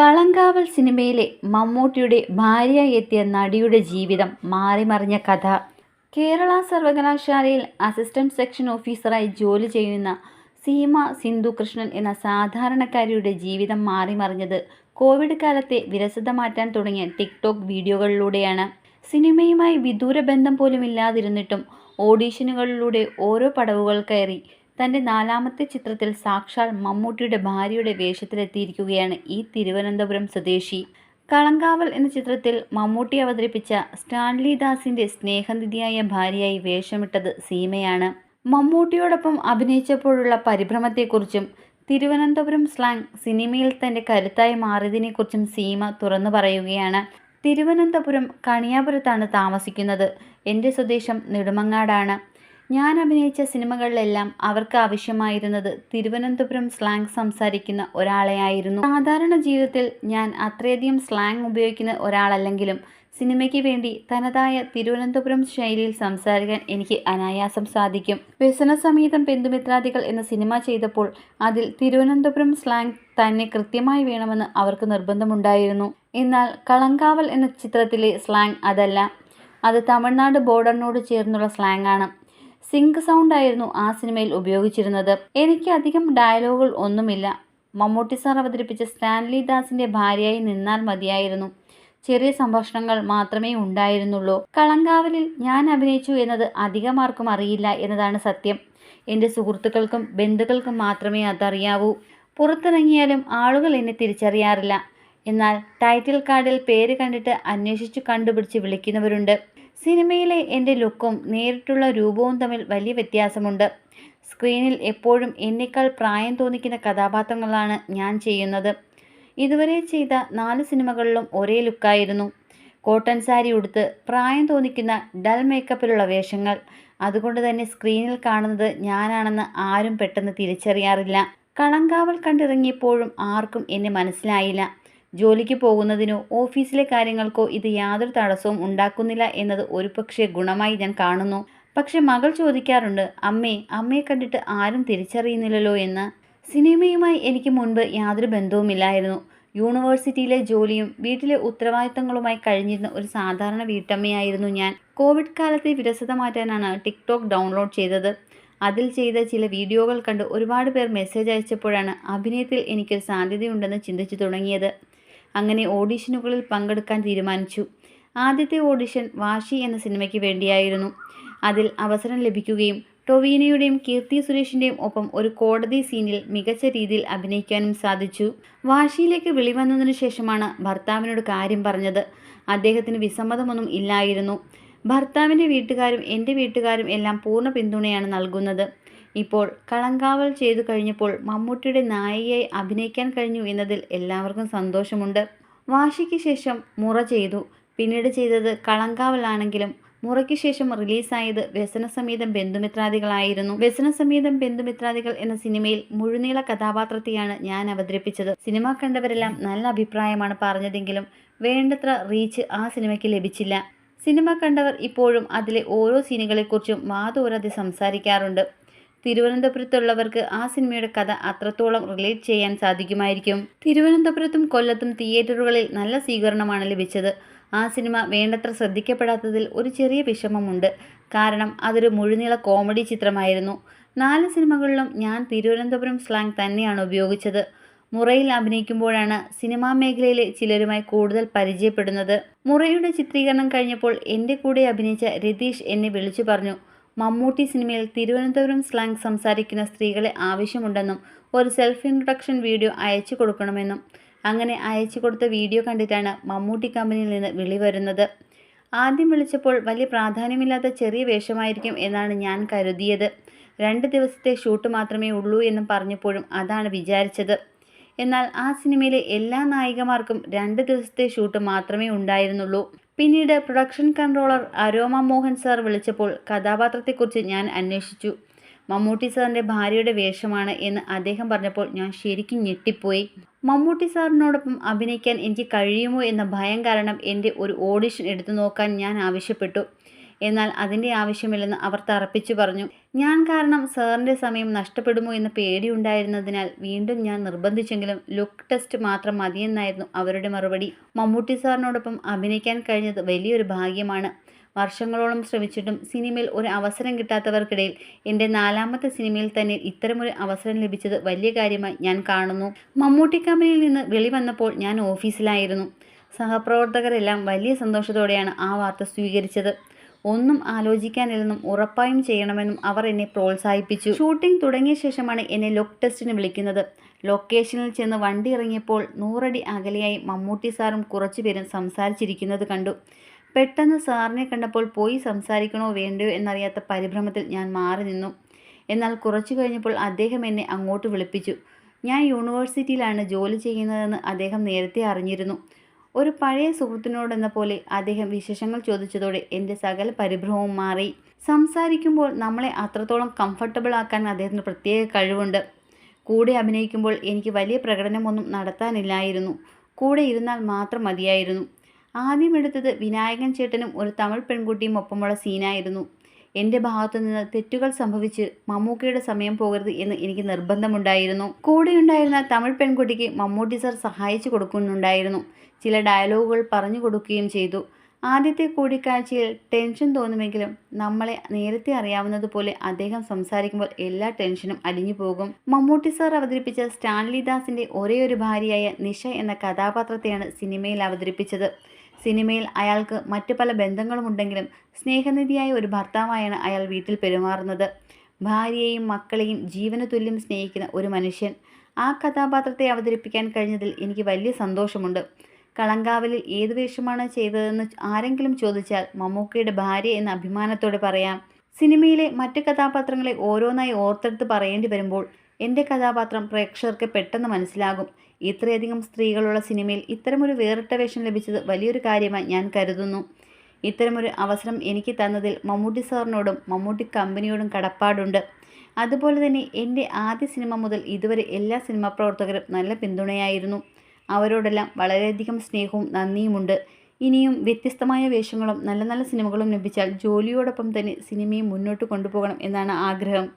കളങ്കാവൽ സിനിമയിലെ മമ്മൂട്ടിയുടെ ഭാര്യയായി എത്തിയ നടിയുടെ ജീവിതം മാറിമറിഞ്ഞ കഥ. കേരള സർവകലാശാലയിൽ അസിസ്റ്റന്റ് സെക്ഷൻ ഓഫീസറായി ജോലി ചെയ്യുന്ന സീമ സിന്ധു കൃഷ്ണൻ എന്ന സാധാരണക്കാരിയുടെ ജീവിതം മാറിമറിഞ്ഞത് കോവിഡ് കാലത്തെ വിരസത മാറ്റാൻ തുടങ്ങിയ ടിക്ടോക്ക് വീഡിയോകളിലൂടെയാണ്. സിനിമയുമായി വിദൂര ബന്ധം പോലും ഇല്ലാതിരുന്നിട്ടും ഓഡീഷനുകളിലൂടെ ഓരോ പടവുകൾ കയറി തന്റെ നാലാമത്തെ ചിത്രത്തിൽ സാക്ഷാൽ മമ്മൂട്ടിയുടെ ഭാര്യയുടെ വേഷത്തിലെത്തിയിരിക്കുകയാണ് ഈ തിരുവനന്തപുരം സ്വദേശി. കളങ്കാവൽ എന്ന ചിത്രത്തിൽ മമ്മൂട്ടി അവതരിപ്പിച്ച സ്റ്റാൻലി ദാസിന്റെ സ്നേഹനിധിയായ ഭാര്യയായി വേഷമിട്ടത് സീമയാണ്. മമ്മൂട്ടിയോടൊപ്പം അഭിനയിച്ചപ്പോഴുള്ള പരിഭ്രമത്തെക്കുറിച്ചും തിരുവനന്തപുരം സ്ലാങ് സിനിമയിൽ തന്റെ കരുത്തായി മാറിയതിനെക്കുറിച്ചും സീമ തുറന്നു പറയുകയാണ്. തിരുവനന്തപുരം കണിയാപുരത്താണ് താമസിക്കുന്നത്. എന്റെ സ്വദേശം നെടുമങ്ങാടാണ്. ഞാൻ അഭിനയിച്ച സിനിമകളിലെല്ലാം അവർക്ക് ആവശ്യമായിരുന്നത് തിരുവനന്തപുരം സ്ലാങ് സംസാരിക്കുന്ന ഒരാളെയായിരുന്നു. സാധാരണ ജീവിതത്തിൽ ഞാൻ അത്രയധികം സ്ലാങ് ഉപയോഗിക്കുന്ന ഒരാളല്ലെങ്കിലും സിനിമയ്ക്ക് വേണ്ടി തനതായ തിരുവനന്തപുരം ശൈലിയിൽ സംസാരിക്കാൻ എനിക്ക് അനായാസം സാധിക്കും. വ്യസനസമേതം ബന്ധുമിത്രാദികൾ എന്ന സിനിമ ചെയ്തപ്പോൾ അതിൽ തിരുവനന്തപുരം സ്ലാങ് തന്നെ കൃത്യമായി വേണമെന്ന് അവർക്ക് നിർബന്ധമുണ്ടായിരുന്നു. എന്നാൽ കളങ്കാവൽ എന്ന ചിത്രത്തിലെ സ്ലാങ് അതല്ല. അത് തമിഴ്നാട് ബോർഡറിനോട് ചേർന്നുള്ള സ്ലാങ് ആണ് സിങ്ക് സൗണ്ട് ആയിരുന്നു ആ സിനിമയിൽ ഉപയോഗിച്ചിരുന്നത്. എനിക്ക് അധികം ഡയലോഗുകൾ ഒന്നുമില്ല. മമ്മൂട്ടി സാർ അവതരിപ്പിച്ച സ്റ്റാൻലി ദാസിന്റെ ഭാര്യയായി നിന്നാൽ മതിയായിരുന്നു. ചെറിയ സംഭാഷണങ്ങൾ മാത്രമേ ഉണ്ടായിരുന്നുള്ളൂ. കളങ്കാവലിൽ ഞാൻ അഭിനയിച്ചു എന്നത് അധികമാർക്കും അറിയില്ല എന്നതാണ് സത്യം. എന്റെ സുഹൃത്തുക്കൾക്കും ബന്ധുക്കൾക്കും മാത്രമേ അതറിയാവൂ. പുറത്തിറങ്ങിയാലും ആളുകൾ എന്നെ തിരിച്ചറിയാറില്ല. എന്നാൽ ടൈറ്റിൽ കാർഡിൽ പേര് കണ്ടിട്ട് അന്വേഷിച്ചു കണ്ടുപിടിച്ച് വിളിക്കുന്നവരുണ്ട്. സിനിമയിലെ എന്റെ ലുക്കും നേരിട്ടുള്ള രൂപവും തമ്മിൽ വലിയ വ്യത്യാസമുണ്ട്. സ്ക്രീനിൽ എപ്പോഴും എന്നേക്കാൾ പ്രായം തോന്നിക്കുന്ന കഥാപാത്രങ്ങളാണ് ഞാൻ ചെയ്യുന്നത്. ഇതുവരെ ചെയ്ത നാല് സിനിമകളിലും ഒരേ ലുക്കായിരുന്നു. കോട്ടൺ സാരി ഉടുത്ത് പ്രായം തോന്നിക്കുന്ന ഡൽ മേക്കപ്പിലുള്ള വേഷങ്ങൾ. അതുകൊണ്ട് തന്നെ സ്ക്രീനിൽ കാണുന്നത് ഞാനാണെന്ന് ആരും പെട്ടെന്ന് തിരിച്ചറിയാറില്ല. കളങ്കാവൽ കണ്ടിറങ്ങിയപ്പോഴും ആർക്കും എന്നെ മനസ്സിലായില്ല. ജോലിക്ക് പോകുന്നതിനോ ഓഫീസിലെ കാര്യങ്ങൾക്കോ ഇത് യാതൊരു തടസ്സവും ഉണ്ടാക്കുന്നില്ല എന്നത് ഒരുപക്ഷെ ഗുണമായി ഞാൻ കാണുന്നു. പക്ഷെ മകൾ ചോദിക്കാറുണ്ട് അമ്മേ അമ്മയെ കണ്ടിട്ട് ആരും തിരിച്ചറിയുന്നില്ലല്ലോ എന്ന്. സിനിമയുമായി എനിക്ക് മുൻപ് യാതൊരു ബന്ധവുമില്ലായിരുന്നു. യൂണിവേഴ്സിറ്റിയിലെ ജോലിയും വീട്ടിലെ ഉത്തരവാദിത്തങ്ങളുമായി കഴിഞ്ഞിരുന്ന ഒരു സാധാരണ വീട്ടമ്മയായിരുന്നു ഞാൻ. കോവിഡ് കാലത്തെ വിരസത മാറ്റാനാണ് ടിക്ടോക്ക് ഡൗൺലോഡ് ചെയ്തത്. അതിൽ ചെയ്ത ചില വീഡിയോകൾ കണ്ട് ഒരുപാട് പേർ മെസ്സേജ് അയച്ചപ്പോഴാണ് അഭിനയത്തിൽ എനിക്കൊരു സാധ്യതയുണ്ടെന്ന് ചിന്തിച്ചു തുടങ്ങിയത്. അങ്ങനെ ഓഡിഷനുകളിൽ പങ്കെടുക്കാൻ തീരുമാനിച്ചു. ആദ്യത്തെ ഓഡിഷൻ വാശി എന്ന സിനിമയ്ക്ക് വേണ്ടിയായിരുന്നു. അതിൽ അവസരം ലഭിക്കുകയും ടൊവീനയുടെയും കീർത്തി സുരേഷിന്റെയും ഒപ്പം ഒരു കോടതി സീനിൽ മികച്ച രീതിയിൽ അഭിനയിക്കാനും സാധിച്ചു. വാശിയിലേക്ക് വിളിവന്നതിനു ശേഷമാണ് ഭർത്താവിനോട് കാര്യം പറഞ്ഞത്. അദ്ദേഹത്തിന് വിസമ്മതമൊന്നും ഇല്ലായിരുന്നു. ഭർത്താവിന്റെ വീട്ടുകാരും എന്റെ വീട്ടുകാരും എല്ലാം പൂർണ പിന്തുണയാണ് നൽകുന്നത്. ഇപ്പോൾ കളങ്കാവൽ ചെയ്തു കഴിഞ്ഞപ്പോൾ മമ്മൂട്ടിയുടെ നായികയായി അഭിനയിക്കാൻ കഴിഞ്ഞു എന്നതിൽ എല്ലാവർക്കും സന്തോഷമുണ്ട്. വാശിക്ക് ശേഷം മുറ ചെയ്തു. പിന്നീട് ചെയ്തത് കളങ്കാവലാണെങ്കിലും മുറയ്ക്ക് ശേഷം റിലീസായത് വ്യസനസമേതം ബന്ധുമിത്രാദികളായിരുന്നു. വ്യസനസമേതം ബന്ധുമിത്രാദികൾ എന്ന സിനിമയിൽ മുഴുനീള കഥാപാത്രത്തെയാണ് ഞാൻ അവതരിപ്പിച്ചത്. സിനിമ കണ്ടവരെല്ലാം നല്ല അഭിപ്രായമാണ് പറഞ്ഞതെങ്കിലും വേണ്ടത്ര റീച്ച് ആ സിനിമയ്ക്ക് ലഭിച്ചില്ല. സിനിമ കണ്ടവർ ഇപ്പോഴും അതിലെ ഓരോ സീനുകളെക്കുറിച്ചും വാതോരാതെ സംസാരിക്കാറുണ്ട്. തിരുവനന്തപുരത്തുള്ളവർക്ക് ആ സിനിമയുടെ കഥ അത്രത്തോളം റിലേറ്റ് ചെയ്യാൻ സാധിക്കുമായിരിക്കും. തിരുവനന്തപുരത്തും കൊല്ലത്തും തിയേറ്ററുകളിൽ നല്ല സ്വീകരണമാണ് ലഭിച്ചത്. ആ സിനിമ വേണ്ടത്ര ശ്രദ്ധിക്കപ്പെടാത്തതിൽ ഒരു ചെറിയ വിഷമമുണ്ട്. കാരണം അതൊരു മുഴുനീള കോമഡി ചിത്രമായിരുന്നു. നാല് സിനിമകളിലും ഞാൻ തിരുവനന്തപുരം സ്ലാങ് തന്നെയാണ് ഉപയോഗിച്ചത്. മുറയിൽ അഭിനയിക്കുമ്പോഴാണ് സിനിമാ മേഖലയിലെ ചിലരുമായി കൂടുതൽ പരിചയപ്പെടുന്നത്. മുറയുടെ ചിത്രീകരണം കഴിഞ്ഞപ്പോൾ എന്റെ കൂടെ അഭിനയിച്ച രതീഷ് എന്നെ വിളിച്ചു പറഞ്ഞു മമ്മൂട്ടി സിനിമയിൽ തിരുവനന്തപുരം സ്ലാങ് സംസാരിക്കുന്ന സ്ത്രീകളെ ആവശ്യമുണ്ടെന്നും ഒരു സെൽഫ് ഇൻട്രൊഡക്ഷൻ വീഡിയോ അയച്ചു കൊടുക്കണമെന്നും. അങ്ങനെ അയച്ചു കൊടുത്ത വീഡിയോ കണ്ടിട്ടാണ് മമ്മൂട്ടി കമ്പനിയിൽ നിന്ന് വിളി വരുന്നത്. ആദ്യം വിളിച്ചപ്പോൾ വലിയ പ്രാധാന്യമില്ലാത്ത ചെറിയ വേഷമായിരിക്കും എന്നാണ് ഞാൻ കരുതിയത്. രണ്ട് ദിവസത്തെ ഷൂട്ട് മാത്രമേ ഉള്ളൂ എന്നും പറഞ്ഞപ്പോഴും അതാണ് വിചാരിച്ചത്. എന്നാൽ ആ സിനിമയിലെ എല്ലാ നായികമാർക്കും രണ്ട് ദിവസത്തെ ഷൂട്ട് മാത്രമേ ഉണ്ടായിരുന്നുള്ളൂ. പിന്നീട് production controller Aroma Mohan sir വിളിച്ചപ്പോൾ കഥാപാത്രത്തെക്കുറിച്ച് ഞാൻ അന്വേഷിച്ചു. മമ്മൂട്ടി സാറിന്റെ ഭാര്യയുടെ വേഷമാണ് എന്ന് അദ്ദേഹം പറഞ്ഞപ്പോൾ ഞാൻ ശരിക്കും ഞെട്ടിപ്പോയി. മമ്മൂട്ടി സാറിനോടൊപ്പം അഭിനയിക്കാൻ എനിക്ക് കഴിയുമോ എന്ന ഭയം കാരണം എന്റെ ഒരു ഓഡിഷൻ എടുത്തു നോക്കാൻ ഞാൻ ആവശ്യപ്പെട്ടു. എന്നാൽ അതിന്റെ ആവശ്യമില്ലെന്ന് അവർ തറപ്പിച്ചു പറഞ്ഞു. ഞാൻ കാരണം സാറിന്റെ സമയം നഷ്ടപ്പെടുമോ എന്ന പേടിയുണ്ടായിരുന്നതിനാൽ വീണ്ടും ഞാൻ നിർബന്ധിച്ചെങ്കിലും ലുക്ക് ടെസ്റ്റ് മാത്രം മതിയെന്നായിരുന്നു അവരുടെ മറുപടി. മമ്മൂട്ടി സാറിനോടൊപ്പം അഭിനയിക്കാൻ കഴിഞ്ഞത് വലിയൊരു ഭാഗ്യമാണ്. വർഷങ്ങളോളം ശ്രമിച്ചിട്ടും സിനിമയിൽ ഒരു അവസരം കിട്ടാത്തവർക്കിടയിൽ എന്റെ നാലാമത്തെ സിനിമയിൽ തന്നെ ഇത്തരമൊരു അവസരം ലഭിച്ചത് വലിയ കാര്യമായി ഞാൻ കാണുന്നു. മമ്മൂട്ടി കമ്പനിയിൽ നിന്ന് വെളി വന്നപ്പോൾ ഞാൻ ഓഫീസിലായിരുന്നു. സഹപ്രവർത്തകരെല്ലാം വലിയ സന്തോഷത്തോടെയാണ് ആ വാർത്ത സ്വീകരിച്ചത്. ഒന്നും ആലോചിക്കാനില്ലെന്നും ഉറപ്പായും ചെയ്യണമെന്നും അവർ എന്നെ പ്രോത്സാഹിപ്പിച്ചു. ഷൂട്ടിംഗ് തുടങ്ങിയ ശേഷമാണ് എന്നെ ലുക്ക് ടെസ്റ്റിന് വിളിക്കുന്നത്. ലൊക്കേഷനിൽ ചെന്ന് വണ്ടി ഇറങ്ങിയപ്പോൾ നൂറടി അകലെയായി മമ്മൂട്ടി സാറും കുറച്ചുപേരും സംസാരിച്ചിരിക്കുന്നത് കണ്ടു. പെട്ടെന്ന് സാറിനെ കണ്ടപ്പോൾ പോയി സംസാരിക്കണോ വേണ്ടയോ എന്നറിയാത്ത പരിഭ്രമത്തിൽ ഞാൻ മാറി നിന്നു. എന്നാൽ കുറച്ചു കഴിഞ്ഞപ്പോൾ അദ്ദേഹം എന്നെ അങ്ങോട്ട് വിളിപ്പിച്ചു. ഞാൻ യൂണിവേഴ്സിറ്റിയിലാണ് ജോലി ചെയ്യുന്നതെന്ന് അദ്ദേഹം നേരത്തെ അറിഞ്ഞിരുന്നു. ഒരു പഴയ സുഹൃത്തിനോടെന്ന പോലെ അദ്ദേഹം വിശേഷങ്ങൾ ചോദിച്ചതോടെ എന്റെ സകല പരിഭ്രമവും മാറി. സംസാരിക്കുമ്പോൾ നമ്മളെ അത്രത്തോളം കംഫർട്ടബിൾ ആക്കാൻ അദ്ദേഹത്തിന് പ്രത്യേക കഴിവുണ്ട്. കൂടെ അഭിനയിക്കുമ്പോൾ എനിക്ക് വലിയ പ്രകടനമൊന്നും നടത്താനില്ലായിരുന്നു. കൂടെ ഇരുന്നാൽ മാത്രം മതിയായിരുന്നു. ആദ്യം എടുത്തത് വിനായകൻ ചേട്ടനും ഒരു തമിഴ് പെൺകുട്ടിയും ഒപ്പമുള്ള സീനായിരുന്നു എന്റെ ഭാഗത്തു നിന്ന് തെറ്റുകൾ സംഭവിച്ച് മമ്മൂക്കയുടെ സമയം പോകരുത് എന്ന് എനിക്ക് നിർബന്ധമുണ്ടായിരുന്നു. കൂടെയുണ്ടായിരുന്ന തമിഴ് പെൺകുട്ടിക്ക് മമ്മൂട്ടി സാർ സഹായിച്ചു കൊടുക്കുന്നുണ്ടായിരുന്നു. ചില ഡയലോഗുകൾ പറഞ്ഞു കൊടുക്കുകയും ചെയ്തു. ആദ്യത്തെ കൂടിക്കാഴ്ചയിൽ ടെൻഷൻ തോന്നുമെങ്കിലും നമ്മളെ നേരത്തെ അറിയാവുന്നതുപോലെ അദ്ദേഹം സംസാരിക്കുമ്പോൾ എല്ലാ ടെൻഷനും അലിഞ്ഞു പോകും. മമ്മൂട്ടി സാർ അവതരിപ്പിച്ച സ്റ്റാൻലി ദാസിന്റെ ഒരു ഭാര്യയായ നിഷ എന്ന കഥാപാത്രത്തെയാണ് സിനിമയിൽ അവതരിപ്പിച്ചത്. സിനിമയിൽ അയാൾക്ക് മറ്റു പല ബന്ധങ്ങളുമുണ്ടെങ്കിലും സ്നേഹനിധിയായ ഒരു ഭർത്താവായാണ് അയാൾ വീട്ടിൽ പെരുമാറുന്നത്. ഭാര്യയെയും മക്കളെയും ജീവന തുല്യം സ്നേഹിക്കുന്ന ഒരു മനുഷ്യൻ. ആ കഥാപാത്രത്തെ അവതരിപ്പിക്കാൻ കഴിഞ്ഞതിൽ എനിക്ക് വലിയ സന്തോഷമുണ്ട്. കളങ്കാവലിൽ ഏത് വേഷമാണ് ചെയ്തതെന്ന് ആരെങ്കിലും ചോദിച്ചാൽ മമ്മൂക്കയുടെ ഭാര്യ എന്ന അഭിമാനത്തോടെ പറയാം. സിനിമയിലെ മറ്റു കഥാപാത്രങ്ങളെ ഓരോന്നായി ഓർത്തെടുത്ത് പറയേണ്ടി വരുമ്പോൾ എന്റെ കഥാപാത്രം പ്രേക്ഷകർക്ക് പെട്ടെന്ന് മനസ്സിലാകും. ഇത്രയധികം സ്ത്രീകളുള്ള സിനിമയിൽ ഇത്തരമൊരു വേറിട്ട വേഷം ലഭിച്ചത് വലിയൊരു കാര്യമായി ഞാൻ കരുതുന്നു. ഇത്തരമൊരു അവസരം എനിക്ക് തന്നതിൽ മമ്മൂട്ടി സാറിനോടും മമ്മൂട്ടി കമ്പനിയോടും കടപ്പാടുണ്ട്. അതുപോലെ തന്നെ എന്റെ ആദ്യ സിനിമ മുതൽ ഇതുവരെ എല്ലാ സിനിമാ പ്രവർത്തകരും നല്ല പിന്തുണയായിരുന്നു. അവരോടെല്ലാം വളരെയധികം സ്നേഹവും നന്ദിയുമുണ്ട്. ഇനിയും വ്യത്യസ്തമായ വേഷങ്ങളും നല്ല നല്ല സിനിമകളും ലഭിച്ചാൽ ജോലിയോടൊപ്പം തന്നെ സിനിമയും മുന്നോട്ട് കൊണ്ടുപോകണം എന്നാണ് ആഗ്രഹം.